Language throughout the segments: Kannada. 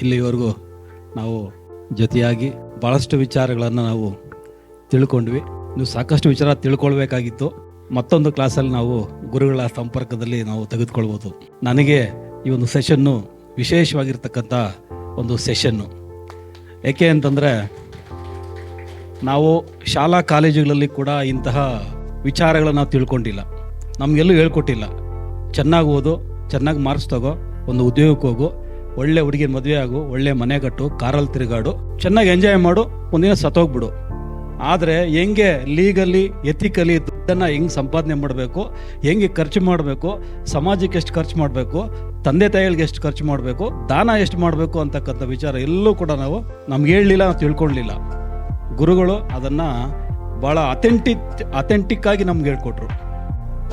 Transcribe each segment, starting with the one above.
ಇಲ್ಲಿವರೆಗೂ ನಾವು ಜೊತೆಯಾಗಿ ಭಾಳಷ್ಟು ವಿಚಾರಗಳನ್ನು ನಾವು ತಿಳ್ಕೊಂಡ್ವಿ. ನೀವು ಸಾಕಷ್ಟು ವಿಚಾರ ತಿಳ್ಕೊಳ್ಬೇಕಾಗಿತ್ತು. ಮತ್ತೊಂದು ಕ್ಲಾಸಲ್ಲಿ ನಾವು ಗುರುಗಳ ಸಂಪರ್ಕದಲ್ಲಿ ನಾವು ತೆಗೆದುಕೊಳ್ಬೋದು. ನನಗೆ ಈ ಒಂದು ಸೆಷನ್ನು ವಿಶೇಷವಾಗಿರ್ತಕ್ಕಂಥ ಒಂದು ಸೆಷನ್ನು. ಏಕೆ ಅಂತಂದರೆ ನಾವು ಶಾಲಾ ಕಾಲೇಜುಗಳಲ್ಲಿ ಕೂಡ ಇಂತಹ ವಿಚಾರಗಳನ್ನು ನಾವು ತಿಳ್ಕೊಂಡಿಲ್ಲ. ನಮಗೆಲ್ಲೂ ಹೇಳ್ಕೊಟ್ಟಿಲ್ಲ. ಚೆನ್ನಾಗಿ ಓದು, ಚೆನ್ನಾಗಿ ಮಾರ್ಕ್ಸ್ ತಗೋ, ಒಂದು ಉದ್ಯೋಗಕ್ಕೆ ಹೋಗು ಒಳ್ಳೆ ಹುಡುಗಿನ ಮದುವೆ ಆಗು, ಒಳ್ಳೆ ಮನೆ ಕಟ್ಟು, ಕಾರಲ್ಲಿ ತಿರುಗಾಡು, ಚೆನ್ನಾಗಿ ಎಂಜಾಯ್ ಮಾಡು, ಒಂದಿನ ಸತ್ತೋಗ್ಬಿಡು. ಆದರೆ ಹೆಂಗೆ ಲೀಗಲಿ ಎಥಿಕಲಿ ದುಡ್ಡನ್ನು ಹೆಂಗೆ ಸಂಪಾದನೆ ಮಾಡಬೇಕು, ಹೆಂಗೆ ಖರ್ಚು ಮಾಡಬೇಕು, ಸಮಾಜಕ್ಕೆ ಎಷ್ಟು ಖರ್ಚು ಮಾಡಬೇಕು, ತಂದೆ ತಾಯಿಗಳಿಗೆ ಎಷ್ಟು ಖರ್ಚು ಮಾಡಬೇಕು, ದಾನ ಎಷ್ಟು ಮಾಡಬೇಕು ಅಂತಕ್ಕಂಥ ವಿಚಾರ ಎಲ್ಲೂ ಕೂಡ ನಾವು ನಮ್ಗೆ ಹೇಳಲಿಲ್ಲ ನಾವು ತಿಳ್ಕೊಳ್ಳಲಿಲ್ಲ ಗುರುಗಳು ಅದನ್ನು ಭಾಳ ಅಥೆಂಟಿಕ್ ಅಥೆಂಟಿಕ್ ಆಗಿ ನಮ್ಗೆ ಹೇಳ್ಕೊಟ್ರು.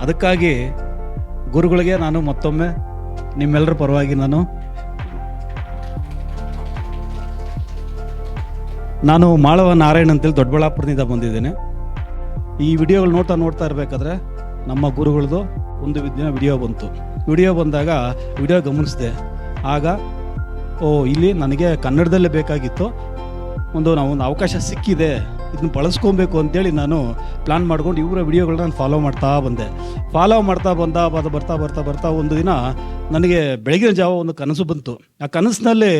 ಅದಕ್ಕಾಗಿ ಗುರುಗಳಿಗೆ ನಾನು ಮತ್ತೊಮ್ಮೆ ನಿಮ್ಮೆಲ್ಲರ ಪರವಾಗಿ ನಾನು ನಾನು ಮಾಳವ ನಾರಾಯಣ್ ಅಂತೇಳಿ ದೊಡ್ಡಬಳ್ಳಾಪುರದಿಂದ ಬಂದಿದ್ದೇನೆ. ಈ ವಿಡಿಯೋಗಳು ನೋಡ್ತಾ ನೋಡ್ತಾ ಇರಬೇಕಾದ್ರೆ ನಮ್ಮ ಗುರುಗಳದು ಒಂದು ದಿನ ವಿಡಿಯೋ ಬಂತು. ವಿಡಿಯೋ ಬಂದಾಗ ವಿಡಿಯೋ ಗಮನಿಸಿದೆ. ಆಗ, ಓ, ಇಲ್ಲಿ ನನಗೆ ಕನ್ನಡದಲ್ಲೇ ಬೇಕಾಗಿತ್ತು. ಒಂದು ನಾವು ಒಂದು ಅವಕಾಶ ಸಿಕ್ಕಿದೆ. ಇದನ್ನ ಬಳಸ್ಕೊಬೇಕು ಅಂತೇಳಿ ನಾನು ಪ್ಲ್ಯಾನ್ ಮಾಡ್ಕೊಂಡು ಇವರ ವಿಡಿಯೋಗಳನ್ನ ನಾನು ಫಾಲೋ ಮಾಡ್ತಾ ಬಂದೆ. ಫಾಲೋ ಮಾಡ್ತಾ ಬಂದ, ಬರ್ತಾ ಬರ್ತಾ ಬರ್ತಾ ಒಂದು ದಿನ ನನಗೆ ಬೆಳಗಿನ ಜಾವ ಒಂದು ಕನಸು ಬಂತು. ಆ ಕನಸಿನಲ್ಲಿ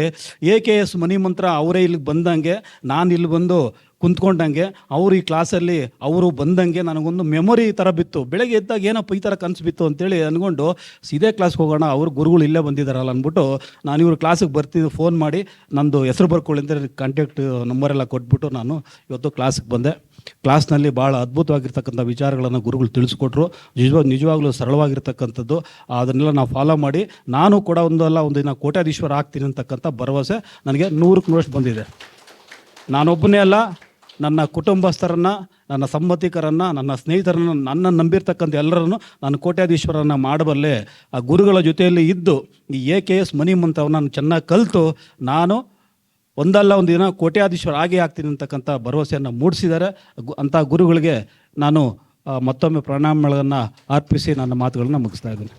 ಎ ಕೆ ಎಸ್ ಮನಿ ಮಂತ್ರ ಅವರೇ ಇಲ್ಲಿಗೆ ಬಂದಂಗೆ ನಾನು ಇಲ್ಲಿ ಬಂದು ಕುಂತ್ಕೊಂಡಂಗೆ ಅವರು ಈ ಕ್ಲಾಸಲ್ಲಿ ಅವರು ಬಂದಂಗೆ ನನಗೊಂದು ಮೆಮೊರಿ ಥರ ಬಿತ್ತು. ಬೆಳಗ್ಗೆ ಎದ್ದಾಗ ಏನಪ್ಪ ಈ ಥರ ಕನಸು ಬಿತ್ತು ಅಂತೇಳಿ ಅಂದ್ಕೊಂಡು ಸೀದೇ ಕ್ಲಾಸ್ಗೆ ಹೋಗೋಣ, ಅವ್ರ ಗುರುಗಳು ಇಲ್ಲೇ ಬಂದಿದ್ದಾರಲ್ಲ ಅಂದ್ಬಿಟ್ಟು ನಾನು ಇವರು ಕ್ಲಾಸಿಗೆ ಬರ್ತಿದ್ದು ಫೋನ್ ಮಾಡಿ ನಂದು ಹೆಸರು ಬರ್ಕೊಳ್ಳಿ ಅಂತ ಕಾಂಟ್ಯಾಕ್ಟ್ ನಂಬರೆಲ್ಲ ಕೊಟ್ಬಿಟ್ಟು ನಾನು ಇವತ್ತು ಕ್ಲಾಸಿಗೆ ಬಂದೆ. ಕ್ಲಾಸ್ನಲ್ಲಿ ಭಾಳ ಅದ್ಭುತವಾಗಿರ್ತಕ್ಕಂಥ ವಿಚಾರಗಳನ್ನು ಗುರುಗಳು ತಿಳಿಸ್ಕೊಟ್ರು. ನಿಜವಾಗ ನಿಜವಾಗ್ಲೂ ಸರಳವಾಗಿರ್ತಕ್ಕಂಥದ್ದು. ಅದನ್ನೆಲ್ಲ ನಾವು ಫಾಲೋ ಮಾಡಿ ನಾನು ಕೂಡ ಒಂದಲ್ಲ ಒಂದು ದಿನ ಕೋಟ್ಯಾಧೀಶ್ವರ ಆಗ್ತೀನಿ ಅಂತಕ್ಕಂಥ ಭರವಸೆ ನನಗೆ ನೂರಕ್ಕೆ ನೂರಷ್ಟು ಬಂದಿದೆ. ನಾನೊಬ್ಬನೇ ಅಲ್ಲ ನನ್ನ ಕುಟುಂಬಸ್ಥರನ್ನ, ನನ್ನ ಸಂಬಂಧಿಕರನ್ನು, ನನ್ನ ಸ್ನೇಹಿತರನ್ನ, ನನ್ನ ನಂಬಿರ್ತಕ್ಕಂಥ ಎಲ್ಲರನ್ನು ನಾನು ಕೋಟ್ಯಾಧೀಶ್ವರನ್ನು ಮಾಡಬಲ್ಲೆ. ಆ ಗುರುಗಳ ಜೊತೆಯಲ್ಲಿ ಇದ್ದು ಈ ಎ ಕೆ ಎಸ್ ಮನಿ ಚೆನ್ನಾಗಿ ಕಲಿತು ನಾನು ಒಂದಲ್ಲ ಒಂದು ದಿನ ಕೋಟ್ಯಾಧೀಶ್ವರ ಆಗೇ ಆಗ್ತೀನಿ ಅಂತಕ್ಕಂಥ ಭರವಸೆಯನ್ನು ಮೂಡಿಸಿದ್ದಾರೆ. ಅಂಥ ಗುರುಗಳಿಗೆ ನಾನು ಮತ್ತೊಮ್ಮೆ ಪ್ರಣಾಮಗಳನ್ನು ಅರ್ಪಿಸಿ ನನ್ನ ಮಾತುಗಳನ್ನು ಮುಗಿಸ್ತಾ ಇದ್ದೀನಿ.